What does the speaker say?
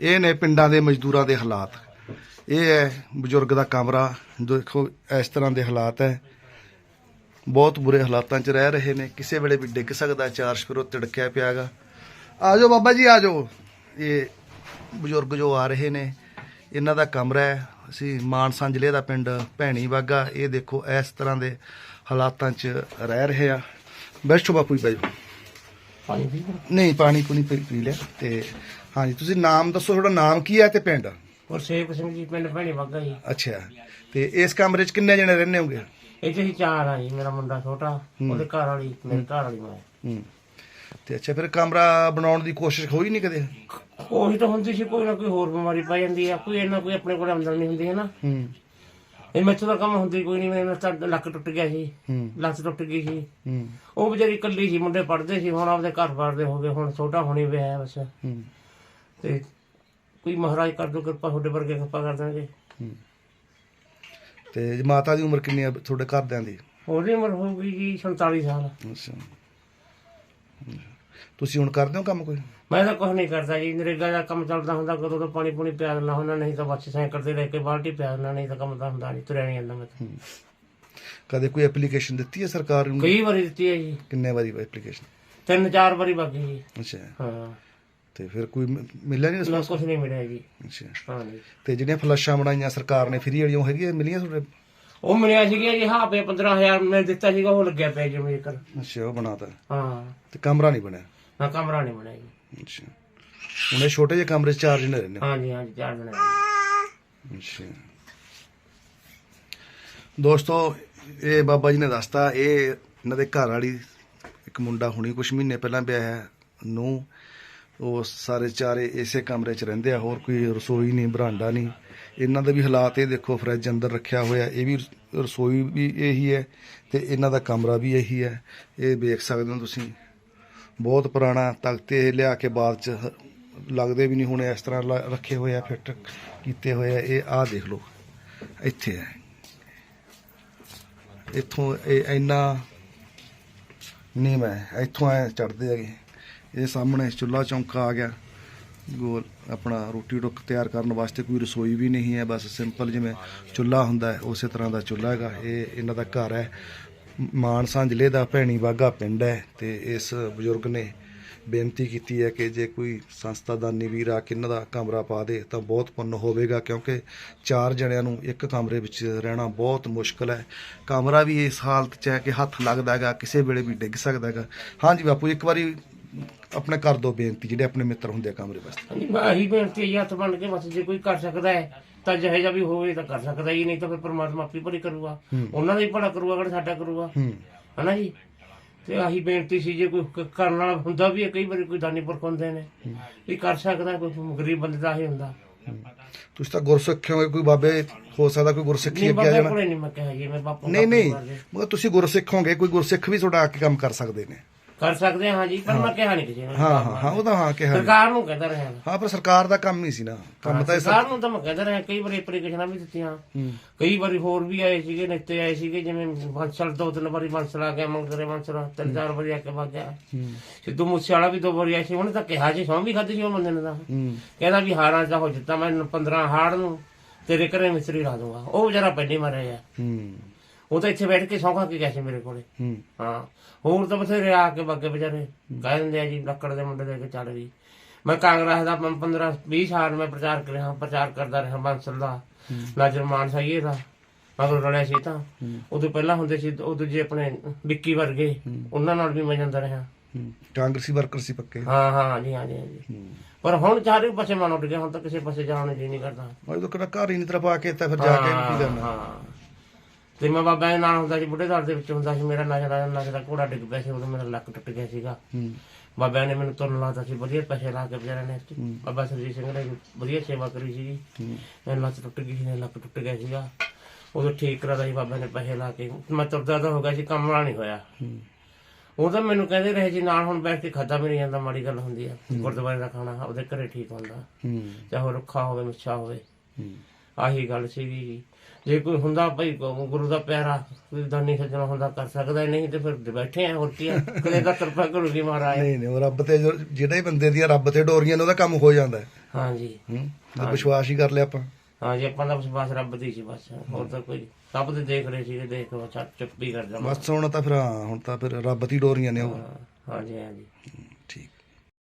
ਇਹ ਨੇ ਪਿੰਡਾਂ ਦੇ ਮਜ਼ਦੂਰਾਂ ਦੇ ਹਾਲਾਤ। ਇਹ ਹੈ ਬਜ਼ੁਰਗ ਦਾ ਕਮਰਾ। ਦੇਖੋ, ਇਸ ਤਰ੍ਹਾਂ ਦੇ ਹਾਲਾਤ ਹੈ। ਬਹੁਤ ਬੁਰੇ ਹਾਲਾਤਾਂ 'ਚ ਰਹਿ ਰਹੇ ਨੇ। ਕਿਸੇ ਵੇਲੇ ਵੀ ਡਿੱਗ ਸਕਦਾ, ਚਾਰ ਸ਼ਪਰੋ ਤਿੜਕਿਆ ਪਿਆਗਾ। ਆ ਜਾਓ ਬਾਬਾ ਜੀ, ਆ ਜਾਓ। ਇਹ ਬਜ਼ੁਰਗ ਜੋ ਆ ਰਹੇ ਨੇ, ਇਹਨਾਂ ਦਾ ਕਮਰਾ ਹੈ। ਅਸੀਂ ਮਾਨਸਾ ਜ਼ਿਲ੍ਹੇ ਦਾ ਪਿੰਡ ਭੈਣੀ ਬਾਗਾ। ਇਹ ਦੇਖੋ, ਇਸ ਤਰ੍ਹਾਂ ਦੇ ਹਾਲਾਤਾਂ 'ਚ ਰਹਿ ਰਹੇ ਆ। ਬੈਠੋ ਬਾਪੂ ਜੀ ਬਾਈ ਪਾਣੀ ਪੀ ਨਹੀਂ ਪਾਣੀ ਪੂਣੀ ਪੀ ਪੀ ਲਿਆ ਤੇ ਹਾਂਜੀ ਤੁਸੀਂ ਨਾਮ ਦੱਸੋ ਤੁਹਾਡਾ ਨਾਮ ਕੀ ਹੈ ਤੇ ਪਿੰਡ? ਗੁਰਸੇਵਕ ਸਿੰਘ ਜੀ ਪਿੰਡ ਭੈਣੀ ਬੱਗਾ ਜੀ। ਅੱਛਾ ਤੇ ਇਸ ਕਮਰੇ 'ਚ ਕਿੰਨੇ ਜਣੇ ਰਹਿੰਦੇ ਹੋਗੇ? ਇੱਥੇ ਹੀ ਚਾਰ ਆ ਜੀ ਮੇਰਾ ਮੁੰਡਾ ਛੋਟਾ ਉਹਦੇ ਘਰ ਵਾਲੀ ਮੇਰੇ ਘਰ ਵਾਲੀ ਮੈਂ। ਹੂੰ ਤੇ ਅੱਛਾ ਫਿਰ ਕਮਰਾ ਬਣਾਉਣ ਦੀ ਕੋਸ਼ਿਸ਼ ਹੋਈ ਨਹੀਂ ਕਦੇ? ਉਹੀ ਤਾਂ ਹੁੰਦੀ ਸੀ ਕੋਈ ਨਾ ਕੋਈ ਹੋਰ ਬਿਮਾਰੀ ਪੈ ਜਾਂਦੀ ਆ ਕੋਈ ਇਹਨਾਂ ਕੋਈ ਆਪਣੇ ਕੋਲ ਆਮਦਨ ਨਹੀਂ ਹੁੰਦੀ ਹੈ ਨਾ? ਹੂੰ। ਇਹ ਮੈਥੋਂ ਦਾ ਕੰਮ ਹੁੰਦੀ ਕੋਈ ਨਹੀਂ ਮੇਰਾ ਤਾਂ ਲੱਕ ਟੁੱਟ ਗਿਆ ਸੀ ਹੂੰ। ਲੱਤ ਟੁੱਟ ਗਈ ਸੀ। ਹੂੰ। ਉਹ ਵਿਚਾਰੀ ਇਕੱਲੀ ਸੀ ਮੁੰਡੇ ਪੜਦੇ ਸੀ ਹੁਣ ਆਪਦੇ ਘਰ ਪੜਦੇ ਹੋ ਗਏ ਹੁਣ ਛੋਟਾ ਹੋਣੀ ਵੀ ਹੈ ਬਸ। ਹੂੰ। ਤੇ ਕੋਈ ਮਹਾਰਾਜ ਕਰ ਦੋ ਕਿਰਪਾ ਤੁਹਾਡੇ ਵਰਗੇ ਕਿਰਪਾ ਕਰ ਦਾਂਗੇ ਹੂੰ। ਤੇ ਮਾਤਾ ਦੀ ਉਮਰ ਕਿੰਨੀ ਆ ਤੁਹਾਡੇ ਘਰਦਿਆਂ ਦੀ? ਉਹਦੀ ਉਮਰ ਹੋਊਗੀ ਜੀ 47 ਸਾਲ। ਅੱਛਾ। ਤੁਸੀਂ ਹੁਣ ਕਰਦੇ ਹੋ ਕੰਮ ਕੋਈ? ਮੈਂ ਤਾਂ ਕੁਝ ਨਹੀਂ ਕਰਦਾ ਜੀ। ਨਰੇਗਾ ਦਾ ਕੰਮ ਚੱਲਦਾ ਹੁੰਦਾ ਕਦੋਂ ਤਾਂ ਪਾਣੀ ਪੂਣੀ ਪਿਆ ਦਿੰਦਾ ਹੁੰਦਾ ਨਹੀਂ ਤਾਂ ਬੱਚੇ ਸਾਈਕਲ ਤੇ ਲੈ ਕੇ ਬਾਲਟੀ ਪਿਆ ਦਿੰਦਾ ਨਹੀਂ ਤਾਂ ਕੰਮ ਤਾਂ ਹੁੰਦਾ ਨਹੀਂ ਤੁਰਿਆ ਨਹੀਂ ਜਾਂਦਾ ਮੈਂ ਤਾਂ। ਕਦੇ ਕੋਈ ਐਪਲੀਕੇਸ਼ਨ ਦਿੱਤੀ ਹੈ ਸਰਕਾਰ ਨੂੰ? ਕਈ ਵਾਰੀ ਦਿੱਤੀ ਹੈ ਜੀ। ਕਿੰਨੇ ਵਾਰੀ ਐਪਲੀਕੇਸ਼ਨ ਤਿੰਨ ਚਾਰ ਵਾਰੀ ਬਾਕੀ ਜੀ। ਅੱਛਾ। ਹਾਂ। ਤੇ ਫਿਰ ਕੋਈ ਮ- ਮਿਲਿਆ ਨਹੀਂ ਨਾ ਕੁਝ ਨਹੀਂ ਮਿਲਿਆ ਜੀ। ਅੱਛਾ। ਹਾਂ ਜੀ। ਤੇ ਜਿਹੜੀਆਂ ਫਲੱਸ਼ਾਂ ਬਣਾਈਆਂ ਸਰਕਾਰ ਨੇ ਫਰੀ ਵਾਲੀਆਂ ਉਹ ਹੈਗੀਆਂ ਮਿਲੀਆਂ ਤੁਹਾਡੇ? ਉਹ ਮਿਲਿਆ ਸੀਗਾ ਜੀ ਹਾਂ ਪੇ 15000 ਮੈਂ ਦਿੱਤਾ ਸੀਗਾ ਉਹ ਲੱਗਿਆ ਪਿਆ ਜਿਵੇਂ ਕਰ ਅੱਛਾ ਉਹ ਬਣਾਤਾ। ਹਾਂ। ਤੇ ਕਮਰਾ ਨਹੀਂ ਬਣਿਆ? ਨਾ ਕਮਰਾ ਨਹੀਂ ਬਣਿਆ ਜੀ। ਅੱਛਾ। ਇਹ ਛੋਟੇ ਜਿਹੇ ਕਮਰੇ 'ਚ ਚਾਰ ਜਣੇ ਰਹਿੰਦੇ ਹਾਂ? ਜੀ ਹਾਂ ਜੀ ਚਾਰ ਦਿਨ ਅੱਛਾ। ਦੋਸਤੋ ਇਹ ਬਾਬਾ ਜੀ ਨੇ ਦੱਸਤਾ ਇਹ ਇਹਨਾਂ ਦੇ ਘਰ ਵਾਲੀ ਇੱਕ ਮੁੰਡਾ ਹੁਣੀ ਕੁਝ ਮਹੀਨੇ ਪਹਿਲਾਂ ਵਿਆਹ ਹੈ ਨੂੰ ਉਹ ਸਾਰੇ ਚਾਰੇ ਇਸੇ ਕਮਰੇ 'ਚ ਰਹਿੰਦੇ ਆ, ਹੋਰ ਕੋਈ ਰਸੋਈ ਨਹੀਂ, ਬਰਾਂਡਾ ਨਹੀਂ। ਇਹਨਾਂ ਦੇ ਵੀ ਹਾਲਾਤ ਇਹ ਦੇਖੋ, ਫਰਿੱਜ ਅੰਦਰ ਰੱਖਿਆ ਹੋਇਆ, ਇਹ ਵੀ ਰਸੋਈ ਵੀ ਇਹੀ ਹੈ ਤੇ ਇਹਨਾਂ ਦਾ ਕਮਰਾ ਵੀ ਇਹੀ ਹੈ। ਇਹ ਵੇਖ ਸਕਦੇ ਹੋ ਤੁਸੀਂ। ਬਹੁਤ ਪੁਰਾਣਾ ਤਖਤੇ ਇਹ ਲਿਆ ਕੇ ਬਾਅਦ ਚ ਲੱਗਦੇ ਵੀ ਨਹੀਂ ਹੁਣ ਇਸ ਤਰ੍ਹਾਂ ਲ- ਰੱਖੇ ਹੋਏ ਆ, ਫਿੱਟ ਕੀਤੇ ਹੋਏ ਆ। ਇਹ ਆਹ ਦੇਖ ਲਓ, ਇੱਥੇ ਹੈ। ਇੱਥੋਂ ਇਹ ਇੰਨਾ ਨੀਮ ਹੈ, ਇੱਥੋਂ ਐ ਚੜਦੇ ਹੈਗੇ। ਇਹ ਸਾਹਮਣੇ ਚੁੱਲਾ ਚੌਂਕਾ ਆ ਗਿਆ। ਗੋਲ, ਆਪਣਾ ਰੋਟੀ ਟੁੱਕ ਤਿਆਰ ਕਰਨ ਵਾਸਤੇ ਕੋਈ ਰਸੋਈ ਵੀ ਨਹੀਂ ਹੈ, ਬਸ ਸਿੰਪਲ ਜਿਵੇਂ ਚੁੱਲਾ ਹੁੰਦਾ ਹੈ, ਉਸੇ ਤਰ੍ਹਾਂ ਦਾ ਚੁੱਲਾ ਹੈਗਾ। ਇਹ ਇਹਨਾਂ ਦਾ ਘਰ ਹੈ। ਮਾਨਸਾ ਜ਼ਿਲ੍ਹੇ ਦਾ ਭੈਣੀ ਬਾਗਾ ਪਿੰਡ ਹੈ ਤੇ ਇਸ ਬਜ਼ੁਰਗ ਨੇ ਬੇਨਤੀ ਕੀਤੀ ਹੈ ਕਿ ਜੇ ਕੋਈ ਸੰਸਥਾ ਦਾਨੀ ਵੀਰ ਆ ਕੇ ਇਹਨਾਂ ਦਾ ਕਮਰਾ ਪਾ ਦੇ ਤਾਂ ਬਹੁਤ ਪੁੰਨ ਹੋਵੇਗਾ, ਕਿਉਂਕਿ ਚਾਰ ਜਣਿਆਂ ਨੂੰ ਇੱਕ ਕਮਰੇ ਵਿੱਚ ਰਹਿਣਾ ਬਹੁਤ ਮੁਸ਼ਕਲ ਹੈ। ਕਮਰਾ ਵੀ ਇਸ ਹਾਲਤ 'ਚ ਹੈ ਕਿ ਹੱਥ ਲੱਗਦਾ ਹੈਗਾ, ਕਿਸੇ ਵੇਲੇ ਵੀ ਡਿੱਗ ਸਕਦਾ ਹੈਗਾ। ਹਾਂਜੀ ਬਾਪੂ, ਇੱਕ ਵਾਰੀ ਆਪਣੇ ਕਰ ਦੋ ਬੇਨਤੀ ਜਿਹੜੇ ਆਪਣੇ ਮਿੱਤਰ ਹੁੰਦੇ ਆ ਕਮਰੇ ਵਾਸਤੇ। ਆਹੀ ਬੇਨਤੀ ਹੈ ਹੱਥ ਬਣ ਕੇ ਬਸ ਜੇ ਕੋਈ ਕਰ ਸਕਦਾ ਹੈ ਤਾਂ ਜਿਹੇ ਜਿਹਾ ਵੀ ਹੋਵੇ ਤਾਂ ਕਰ ਸਕਦਾ ਹੀ ਨਹੀਂ ਤਾਂ ਫਿਰ ਪਰਮਾਤਮਾ ਆਪੀ ਭਲੀ ਕਰੂਗਾ। ਉਹਨਾਂ ਦਾ ਹੀ ਭਲਾ ਕਰੂਗਾ ਕਿਹੜਾ ਸਾਡਾ ਕਰੂਗਾ। ਹੂੰ। ਹਨਾ ਜੀ? ਤੇ ਆਹੀ ਬੇਨਤੀ ਸੀ ਜੇ ਕੋਈ ਕ- ਕਰਨ ਵਾਲਾ ਹੁੰਦਾ ਵੀ ਹੈ ਕਈ ਵਾਰੀ ਕੋਈ ਦਾਨੀ ਪੁਰਖ ਹੁੰਦੇ ਨੇ ਵੀ ਕਰ ਸਕਦਾ ਕੋਈ ਗਰੀਬ ਬੰਦੇ ਦਾ ਹੀ ਹੁੰਦਾ। ਤੁਸੀਂ ਤਾਂ ਗੁਰਸਿੱਖ ਹੋ ਕੋਈ ਬਾਬੇ ਹੋ ਸਕਦਾ ਕੋਈ ਗੁਰਸਿੱਖੀ ਨਹੀਂ ਅੱਗੇ ਆ ਬਾਬੇ ਜਾਣਾ। ਕੋਲੇ ਨਹੀਂ ਮੈਂ ਕਿਹਾ ਜੀ ਮੈਂ ਬਾਪੂ ਨਹੀਂ ਨਹੀਂ। ਮਗਰ ਤੁਸੀਂ ਗੁਰਸਿੱਖ ਹੋਗੇ ਕੋਈ ਗੁਰਸਿੱਖ ਵੀ ਤੁਹਾਡਾ ਆ ਕੇ ਕੰਮ ਕਰ ਸਕਦੇ ਨੇ। ਕਰ ਸਕਦੇ ਹਾਂ ਜੀ ਪਰ ਮੈਂ ਕਿਹਾ ਨਹੀਂ ਕਿਸੇ ਨੂੰ। ਹਾਂ ਹਾਂ ਹਾਂ ਉਹ ਤਾਂ ਹਾਂ ਕਿਹਾ। ਸਰਕਾਰ ਨੂੰ ਕਹਿੰਦਾ ਰਿਹਾ। ਹਾਂ। ਪਰ ਸਰਕਾਰ ਦਾ ਕੰਮ ਨਹੀਂ ਸੀ ਨਾ। ਕੰਮ ਤਾਂ ਇਹ ਸਰਕਾਰ ਨੂੰ ਤਾਂ ਮੈਂ ਕਹਿੰਦਾ ਰਿਹਾ ਕਈ ਵਾਰੀ ਐਪਲੀਕੇਸ਼ਨਾਂ ਵੀ ਦਿੱਤੀਆਂ। ਹੂੰ। ਕਈ ਵਾਰੀ ਹੋਰ ਵੀ ਆਏ ਸੀਗੇ ਨੇਤੇ ਆਏ ਸੀਗੇ ਜਿਵੇਂ ਬੰਸਲ ਦੋ ਤਿੰਨ ਵਾਰੀ ਬੰਸਲ ਆ ਗਿਆ ਮੰਗਰੇ ਬੰਸਲ। ਤਿੰਨ ਚਾਰ ਵਾਰੀ ਆ ਕੇ ਵਗ ਗਿਆ। ਹੂੰ। ਸਿੱਧੂ ਮੂਸੇ ਵਾਲਾ ਵੀ ਦੋ ਵਾਰੀ ਆਇਆ ਸੀ ਉਹਨੇ ਤਾਂ ਕਿਹਾ ਸੀ ਸੌਂ ਵੀ ਖਾਧੀ ਸੀ ਉਹ ਬੰਦੇ ਨੇ ਤਾਂ। ਹੂੰ। ਕਹਿੰਦਾ ਵੀ ਹਾਰਾਂ ਦਾ ਹੋ ਜਿੱਤਾ ਮੈਂ 15 ਹਾੜ ਨੂੰ ਤੇਰੇ ਘਰੇ ਮਿਸਤਰੀ ਲਾ ਦੂੰਗਾ। ਉਹ ਵਿਚਾਰਾ ਪਹਿਲੇ ਮਰਿਆ ਆ ਹੂੰ। ਉਹ ਤਾਂ ਇੱਥੇ ਬੈਠ ਕੇ ਸੌਂ ਖਾ ਕੇ ਗਿਆ ਸੀ ਮੇਰੇ ਕੋਲੇ? ਹੂੰ। ਹਾਂ। ਹੋਰ ਤਾਂ ਬਥੇਰੇ ਆ ਕੇ ਬੱਗੇ ਵਿਚਾਰੇ ਕਹਿ ਦਿੰਦੇ ਆ ਜੀ ਲੱਕੜ ਦੇ ਮੁੰਡੇ ਦੇ ਕੇ ਚੱਲ ਵੀ। ਮੈਂ ਕਾਂਗਰਸ ਦਾ 15 20 ਸਾਲ ਮੈਂ ਪ੍ਰਚਾਰ ਕਰ ਰਿਹਾ ਪ੍ਰਚਾਰ ਕਰਦਾ ਰਿਹਾ ਬਾਂਸਲ ਦਾ। ਨਾਜਰ ਮਾਨ ਸਾਈਏ ਦਾ ਮਗਰ ਰਲਿਆ ਸੀ ਤਾਂ। ਉਦੋਂ ਪਹਿਲਾਂ ਹੁੰਦੇ ਸੀ ਉਹ ਦੂਜੇ ਆਪਣੇ ਵਿੱਕੀ ਵਰਗੇ ਉਹਨਾਂ ਨਾਲ ਵੀ ਮੈਂ ਜਾਂਦਾ ਰਿਹਾ। ਕਾਂਗਰਸੀ ਵਰਕਰ ਸੀ ਪੱਕੇ। ਹਾਂ ਹਾਂ ਜੀ ਹਾਂ ਜੀ ਪਰ ਹੁਣ ਚਾਰੇ ਪਾਸੇ ਮਨ ਉੱਡ ਗਿਆ ਹੁਣ ਤਾਂ ਕਿਸੇ ਪਾਸੇ ਜਾਣ ਨੂੰ ਜੀ ਨਹੀਂ ਕਰਦਾ। ਉਹ ਤਾਂ ਕਿਹੜਾ ਘਰ ਹੀ ਨਹੀਂ ਤਰਫ ਆ ਕੇ ਤਾਂ ਫਿਰ ਜਾ ਕੇ ਕੀ ਕਰਨਾ। ਹਾਂ। ਤੇ ਮੈਂ ਬਾਬਾ ਦੇ ਨਾਲ ਹੁੰਦਾ ਸੀ ਬੁੱਢੇ ਦਲ ਦੇ ਵਿੱਚ ਹੁੰਦਾ ਸੀ ਮੇਰਾ ਨਜ਼ਰ ਨਜ਼ਰ ਘੋੜਾ ਡਿੱਗ ਪਿਆ ਸੀ ਉਦੋਂ ਮੇਰਾ ਲੱਕ ਟੁੱਟ ਗਿਆ ਸੀਗਾ। ਬਾਬਾ ਨੇ ਮੈਨੂੰ ਤੁਰਨ ਲਾਤਾ ਸੀ ਵਧੀਆ ਪੈਸੇ ਲਾ ਕੇ ਵਿਚਾਰੇ ਨੇ ਬਾਬਾ ਸਰਜੀਤ ਸਿੰਘ ਨੇ ਵਧੀਆ ਸੇਵਾ ਕਰੀ ਹੂੰ। ਮੇਰੀ ਲੱਤ ਟੁੱਟ ਗਈ ਸੀ ਲੱਕ ਟੁੱਟ ਗਿਆ ਸੀਗਾ। ਉਦੋਂ ਠੀਕ ਕਰਾਦਾ ਸੀ ਬਾਬਾ ਨੇ ਪੈਸੇ ਲਾ ਕੇ। ਮੈਂ ਤੁਰਦਾ ਤਾਂ ਹੋ ਗਿਆ ਸੀ ਕੰਮ ਵਾਲਾ ਨਹੀਂ ਹੋਇਆ। ਉਹ ਤਾਂ ਮੈਨੂੰ ਕਹਿੰਦੇ ਰਹੇ ਜੀ ਨਾਲ ਹੁਣ ਬੈਠ ਕੇ ਖਾਦਾ ਵੀ ਨਹੀਂ ਜਾਂਦਾ ਮਾੜੀ ਗੱਲ ਹੁੰਦੀ ਆ। ਗੁਰਦੁਆਰੇ ਦਾ ਖਾਣਾ ਉਹਦੇ ਘਰੇ ਠੀਕ ਹੁੰਦਾ। ਚਾਹੇ ਰੁੱਖਾ ਹੋਵੇ ਮਿੱਠਾ ਹੋਵੇ। ਆਹੀ ਗੱਲ ਸੀਗੀ ਜੀ। ਜੇ ਕੋਈ ਹੁੰਦਾ ਭਾਈ ਗੁਰੂ ਦਾ ਪਿਆਰਾ ਕੋਈ ਦਾਨੀ ਸੱਜਣਾ ਹੁੰਦਾ ਕਰ ਸਕਦਾ ਨਹੀਂ ਤੇ ਫਿਰ ਬੈਠੇ ਆ ਹੋਰ ਕੀ ਆ। ਕਦੇ ਦਾ ਕਿਰਪਾ ਕਰੂਗੀ ਮਹਾਰਾਜ। ਨਹੀਂ ਨਹੀਂ ਉਹ ਰੱਬ ਤੇ ਜੋ- ਜਿਹੜੇ ਬੰਦੇ ਦੀਆਂ ਰੱਬ ਤੇ ਡੋਰੀਆਂ ਨੇ ਉਹਦਾ ਕੰਮ ਹੋ ਜਾਂਦਾ ਹੈ। ਹਾਂਜੀ। ਹੂੰ ਤਾਂ ਵਿਸ਼ਵਾਸ ਹੀ ਕਰ ਲਿਆ ਆਪਾਂ। ਹਾਂਜੀ ਆਪਾਂ ਦਾ ਬਸ ਰੱਬ ਦੀ ਸੀ ਬਸ। ਹੋਰ ਤਾਂ ਕੋਈ ਰੱਬ ਦੇ ਦੇਖ ਰਹੇ ਸੀਗੇ ਦੇਖ ਕੇ ਬਸ ਚੁੱਪ ਹੀ ਕਰ ਜਾਵਾਂ। ਬਸ ਹੁਣ ਤਾਂ ਫਿਰ ਹਾਂ ਹੁਣ ਤਾਂ ਫਿਰ ਰੱਬ ਦੀ ਡੋਰੀਆਂ ਨੇ ਉਹ। ਹਾਂਜੀ ਹਾਂਜੀ।